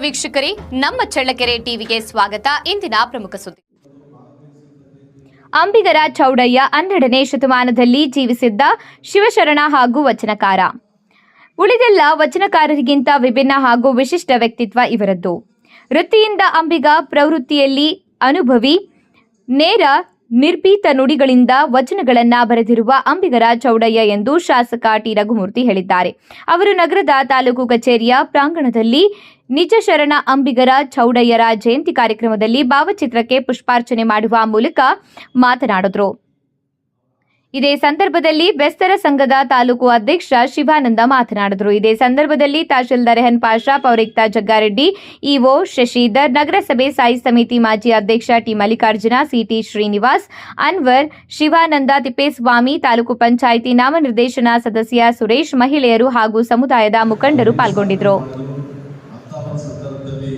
ವೀಕ್ಷಕರೇ, ನಮ್ಮ ಚಳ್ಳಕೆರೆ ಟಿವಿಗೆ ಸ್ವಾಗತ. ಇಂದಿನ ಪ್ರಮುಖ ಸುದ್ದಿ. ಅಂಬಿಗರ ಚೌಡಯ್ಯ ಹನ್ನೆರಡನೇ ಶತಮಾನದಲ್ಲಿ ಜೀವಿಸಿದ್ದ ಶಿವಶರಣ ಹಾಗೂ ವಚನಕಾರ. ಉಳಿದೆಲ್ಲ ವಚನಕಾರರಿಗಿಂತ ವಿಭಿನ್ನ ಹಾಗೂ ವಿಶಿಷ್ಟ ವ್ಯಕ್ತಿತ್ವ ಇವರದ್ದು. ವೃತ್ತಿಯಿಂದ ಅಂಬಿಗ ಪ್ರವೃತ್ತಿಯಲ್ಲಿ ಅನುಭವಿ, ನೇರ, ನಿರ್ಭೀತ ನುಡಿಗಳಿಂದ ವಚನಗಳನ್ನ ಬರೆದಿರುವ ಅಂಬಿಗರ ಚೌಡಯ್ಯ ಎಂದು ಶಾಸಕ ಟಿ. ರಘುಮೂರ್ತಿ ಹೇಳಿದ್ದಾರೆ. ಅವರು ನಗರದ ತಾಲೂಕು ಕಚೇರಿಯ ಪ್ರಾಂಗಣದಲ್ಲಿ ನಿಜ ಶರಣ ಅಂಬಿಗರ ಚೌಡಯ್ಯರ ಜಯಂತಿ ಕಾರ್ಯಕ್ರಮದಲ್ಲಿ ಭಾವಚಿತ್ರಕ್ಕೆ ಪುಷ್ಪಾರ್ಚನೆ ಮಾಡುವ ಮೂಲಕ ಮಾತನಾಡಿದರು. ಇದೇ ಸಂದರ್ಭದಲ್ಲಿ ಬೆಸ್ತರ ಸಂಘದ ತಾಲೂಕು ಅಧ್ಯಕ್ಷ ಶಿವಾನಂದ ಮಾತನಾಡಿದರು. ಇದೇ ಸಂದರ್ಭದಲ್ಲಿ ತಹಶೀಲ್ದಾರ್ ರೆಹನ್ ಪಾಷಾ ಪೌರಿಕ್ತಾ ಜಗ್ಗಾರೆಡ್ಡಿ, ಇಒ ಶಶಿಧರ್, ನಗರಸಭೆ ಸಾಯಿ ಸಮಿತಿ ಮಾಜಿ ಅಧ್ಯಕ್ಷ ಟಿ ಮಲ್ಲಿಕಾರ್ಜುನ, ಸಿಟಿ ಶ್ರೀನಿವಾಸ್, ಅನ್ವರ್, ಶಿವಾನಂದ ತಿಪ್ಪೇಸ್ವಾಮಿ, ತಾಲೂಕು ಪಂಚಾಯಿತಿ ನಾಮನಿರ್ದೇಶನ ಸದಸ್ಯ ಸುರೇಶ್, ಮಹಿಳೆಯರು ಹಾಗೂ ಸಮುದಾಯದ ಮುಖಂಡರು ಪಾಲ್ಗೊಂಡಿದ್ದರು ಅಂತ ಒಂದು ಸಂದರ್ಭದಲ್ಲಿ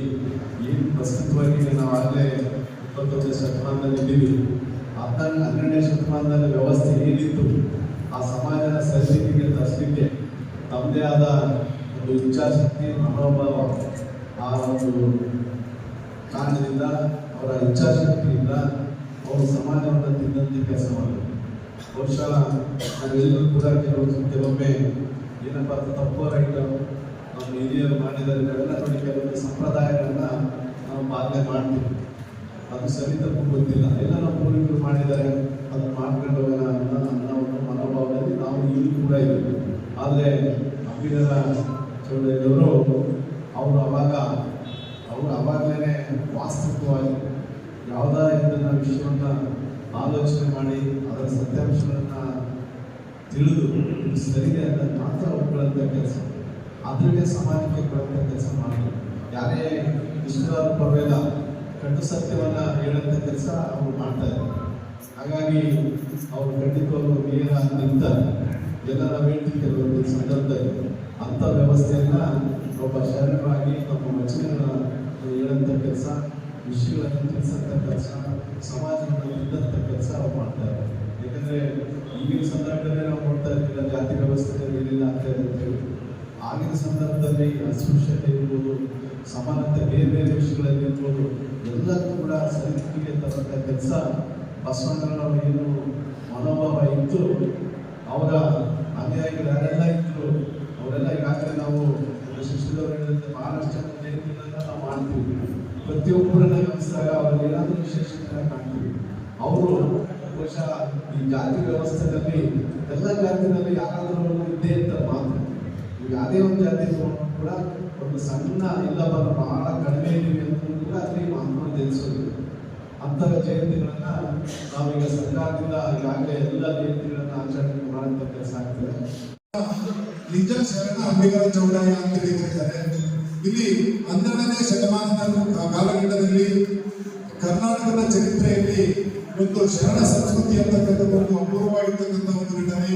ಏನು ಪ್ರಸ್ತುತವಾಗಿ ನಾವು ಆಗಲೇ ಇಪ್ಪತ್ತೊಂದನೇ ಶತಮಾನದಲ್ಲಿ ಇದ್ದೀವಿ. ಹತ್ತನೇ, ಹನ್ನೆರಡನೇ ಶತಮಾನದಲ್ಲಿ ವ್ಯವಸ್ಥೆ ಏನಿತ್ತು, ಆ ಸಮಾಜದ ಸರಿಸ್ಥಿತಿಗೆ ತರಿಸಲಿಕ್ಕೆ ತಮ್ಮದೇ ಆದ ಒಂದು ಇಚ್ಛಾಶಕ್ತಿ, ಮನೋಭಾವ, ಆ ಒಂದು ಕಾರಣದಿಂದ, ಅವರ ಇಚ್ಛಾಶಕ್ತಿಯಿಂದ ಅವರು ಸಮಾಜವನ್ನು ತಿಂದಂತೆ ಕೆಲಸ ಮಾಡಿದರು. ಬಹುಶಃ ನಾವೆಲ್ಲರೂ ಕೂಡ ಕೆಲವು ಕೆಲವೊಮ್ಮೆ ಏನಪ್ಪ ತಪ್ಪು ರೈಟು ನಮ್ಮ ಹಿರಿಯರು ಮಾಡಿದರೆ ಕೆಲವೊಂದು ಸಂಪ್ರದಾಯಗಳನ್ನ ನಾವು ಪಾಲನೆ ಮಾಡ್ತೀವಿ. ಅದು ಸರಿ ತಪ್ಪು ಗೊತ್ತಿಲ್ಲ. ಎಲ್ಲ ನಮ್ಮ ಪೂರ್ವಿಕರು ಮಾಡಿದ್ದಾರೆ. ಅದನ್ನ ಮಾಡ್ಕೊಂಡು ಹೋಗೋಣ ಅನ್ನೋ ಒಂದು ಮನೋಭಾವದಲ್ಲಿ ನಾವು ಇಲ್ಲಿ ಕೂಡ ಇದ್ದೀವಿ. ಆದರೆ ಅಭಿನವ ಚೌಡಯ್ಯವರು ಅವರು ಅವಾಗ, ಅವರು ಅವಾಗಲೇ ವಾಸ್ತವಿಕವಾಗಿ ಯಾವುದೇ ಇದನ್ನು ವಿಷಯವನ್ನು ಆಲೋಚನೆ ಮಾಡಿ ಅದರ ಸತ್ಯಾಂಶಗಳನ್ನು ತಿಳಿದು ಸರಿಯಾದ ಮಾತ್ರ ಒಪ್ಕೊಳ್ಳುವಂಥ ಕೆಲಸ. ಅದರಲ್ಲೇ ಸಮಾಜಕ್ಕೆ ಕೊಡುವಂಥ ಕೆಲಸ ಮಾಡಿ ಯಾರೇ ಇಷ್ಟವಾದ ಪರ್ವೇದ ಕಟ್ಟು ಸತ್ಯವನ್ನ ಹೇಳುವಂಥ ಕೆಲಸ ಅವರು ಮಾಡ್ತಾರೆ ಹಾಗಾಗಿ ಅವರು ಖಂಡಿತವಾಗ್ಲೂ ನೇರ ನಿಂತ ಜನರ ಭೇಟಿ ಕೆಲವೊಂದು ಸಂದರ್ಭ ಅಂಥ ವ್ಯವಸ್ಥೆಯನ್ನ ಒಬ್ಬ ಶರಣರಾಗಿ ನಮ್ಮ ವಚನಗಳ ಹೇಳುವಂಥ ಕೆಲಸ, ವಿಷಯಗಳನ್ನು ತಿಳಿಸಂಥ ಕೆಲಸ ಸಮಾಜವನ್ನು ಇದ್ದಂಥ ಕೆಲಸ ಅವ್ರು ಮಾಡ್ತಾರೆ ಯಾಕಂದರೆ ಈಗಿನ ಸಂದರ್ಭದಲ್ಲಿ ನಾವು ನೋಡ್ತಾ ಇರ್ತೀವಿ, ಜಾತಿ ವ್ಯವಸ್ಥೆ ಏನಿಲ್ಲ ಅಂತ ಹೇಳಿ ಆಗಿನ ಸಂದರ್ಭದಲ್ಲಿ ಅಸ್ಪೃಶ್ಯತೆ ಇರ್ಬೋದು, ಸಮಾನತೆ ಬೇರೆ ಬೇರೆ ವಿಷಯಗಳಲ್ಲಿ ಇರ್ಬೋದು ಎಲ್ಲರೂ ಕೂಡ ಸರಿತಿಗೆ ತರಂತ ಕೆಲಸ ಬಸವಣ್ಣನವರು ಏನು ಮನೋಭಾವ ಇತ್ತು, ಅವರ ಅನುಯಾಯಿಗಳು ಯಾರೆಲ್ಲ ಇದ್ರು, ಅವರೆಲ್ಲ ಈಗಾಗಲೇ ನಾವು ಶಿಕ್ಷಣದವರು ಹೇಳಿದಂತೆ ಜಯಂತಿಗಳನ್ನ ನಾವು ಮಾಡ್ತೀವಿ. ಪ್ರತಿಯೊಬ್ಬರನ್ನ ಗಮನಿಸಿದಾಗ ಅವ್ರಲ್ಲಿ ಏನಾದರೂ ವಿಶೇಷತೆ ಕಾಣ್ತೀವಿ. ಅವರು ಬಹುಶಃ ಈ ಜಾತಿ ವ್ಯವಸ್ಥೆಯಲ್ಲಿ ಎಲ್ಲ ಜಾತಿನಲ್ಲಿ ಯಾರಾದರೂ ಯಾವುದೇ ಒಂದು ಜಾತಿ ಕೂಡ ಒಂದು ಸಣ್ಣ ಬರ ಬಹಳ ಕಡಿಮೆ ಇದೀವಿ ಅಂತ ಕೂಡ ಅಲ್ಲಿ ಮಹಾತ್ಮ ಜನಿಸೋದು ಅಂತಹ ಜಯಂತಿಗಳನ್ನ ನಾವೀಗ ಸರ್ಕಾರದಿಂದ ಈಗಾಗಲೇ ಎಲ್ಲ ಜಯಂತಿಗಳನ್ನ ಆಚರಣೆ ಮಾಡುವಂತ ಕೆಲಸ ಆಗ್ತದೆ. ನಿಜ ಶರಣ ಅಂಬಿಗರ ಚೌಡಾಯ ಅಂತ ಕರೀತಾರೆ ಇಲ್ಲಿ ಹನ್ನೆರಡನೇ ಶತಮಾನದ ಕಾಲಘಟ್ಟದಲ್ಲಿ ಕರ್ನಾಟಕದ ಚರಿತ್ರೆಯಲ್ಲಿ ಒಂದು ಶರಣ ಸಂಸ್ಕೃತಿ ಅಂತಕ್ಕಂಥದ್ದು ಒಂದು ಅಪೂರ್ವವಾಗಿರ್ತಕ್ಕಂಥ ಒಂದು ಘಟನೆ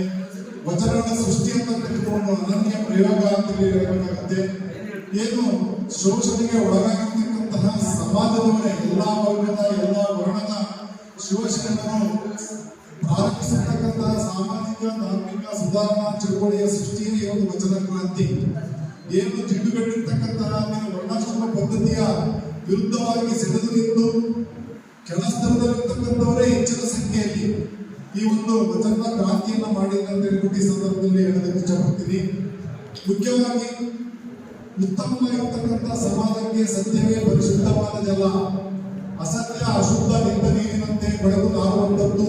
ವಚನಗಳ ಸೃಷ್ಟಿ ಅಂತ ಒಂದು ಅನನ್ಯ ಪ್ರಯೋಗ ಅಂತ ಏನು ಶೋಷಣೆಗೆ ಒಳಗಾಗಿರ್ತಕ್ಕಂತಹ ಸಮಾಜದವರೇ, ಎಲ್ಲ ವರ್ಗದ ಎಲ್ಲ ವರ್ಣದ ಶಿವಶರಣರು ಪ್ರಾರಂಭಿಸಿರ್ತಕ್ಕಂತಹ ಸಾಮಾಜಿಕ ಧಾರ್ಮಿಕ ಸುಧಾರಣಾ ಚಳುವಳಿಯ ಸೃಷ್ಟಿಯಲ್ಲಿ ಒಂದು ವಚನ ಕ್ರಾಂತಿ ಏನು ಜಿಡ್ಡುಗಟ್ಟಿರ್ತಕ್ಕಂತಹ ವರ್ಣಾಶ್ರಮ ಪದ್ಧತಿಯ ವಿರುದ್ಧವಾಗಿ ಸೆಳೆದು ನಿಂತು ಕೆಳಸ್ತರದಲ್ಲಿರ್ತಕ್ಕಂಥವರೇ ಹೆಚ್ಚಿನ ಸಂಖ್ಯೆಯಲ್ಲಿ. ಈ ಒಂದು ವಚನ ಕ್ರಾಂತಿಯನ್ನು ಅಂತ ಹೇಳ್ಬಿಟ್ಟು ಈ ಸಂದರ್ಭದಲ್ಲಿ ಹೇಳೋದಕ್ಕೆ ಇಷ್ಟಪಡ್ತೀನಿ. ಮುಖ್ಯವಾಗಿ ಉತ್ತಮವಾಗಿರ್ತಕ್ಕಂಥ ಸಮಾಜಕ್ಕೆ ಸತ್ಯವೇ ಪರಿಶುದ್ಧವಾದ ಅಸತ್ಯ, ಅಶುದ್ಧ ನಿಂದ ನೀರಿನಂತೆ ಬೆಳಕು ನಾರುವಂಥದ್ದು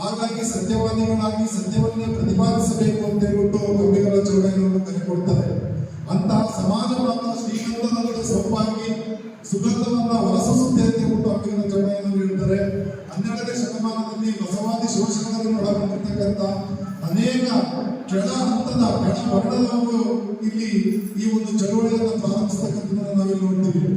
ಹಾಗಾಗಿ ಸತ್ಯವಾದಿಗಳಾಗಿ ಸತ್ಯವನ್ನೇ ಪ್ರತಿಪಾದಿಸಬೇಕು ಅಂತ ಹೇಳ್ಬಿಟ್ಟು ಗಂಭೀರ ಚೌಡಯ್ಯನವರು ಕರೆ ಕೊಡ್ತಾರೆ. ಅಂತಹ ಸಮಾಜವಾದ ಶ್ರೀಗಂಧದ ಸೊಪ್ಪಾಗಿ ಸುಗಂಧವನ್ನ ಹೊರಸೂಸುತ್ತೆ ಅಂತ ಹೇಳ್ಬಿಟ್ಟು ಅಂಬಿಗಳ ಚೌಡಯ್ಯನವರು ಹೇಳ್ತಾರೆ. ಹನ್ನೆರಡನೇ ಶತಮಾನದಲ್ಲಿ ಬಸವಾದಿ ಶೋಷಣೆಗಳನ್ನು ಒಳಗೊಂಡಿರ್ತಕ್ಕಂಥ ಅನೇಕ ಕೆಳ ಹಂತದ ಕೆಳ ವರ್ಣದವರು ಇಲ್ಲಿ ಈ ಒಂದು ಚಳವಳಿಯನ್ನು ಪ್ರಾರಂಭಿಸ್ತಕ್ಕಂಥದ್ದನ್ನು ನಾವಿಲ್ಲಿ ನೋಡ್ತೀವಿ.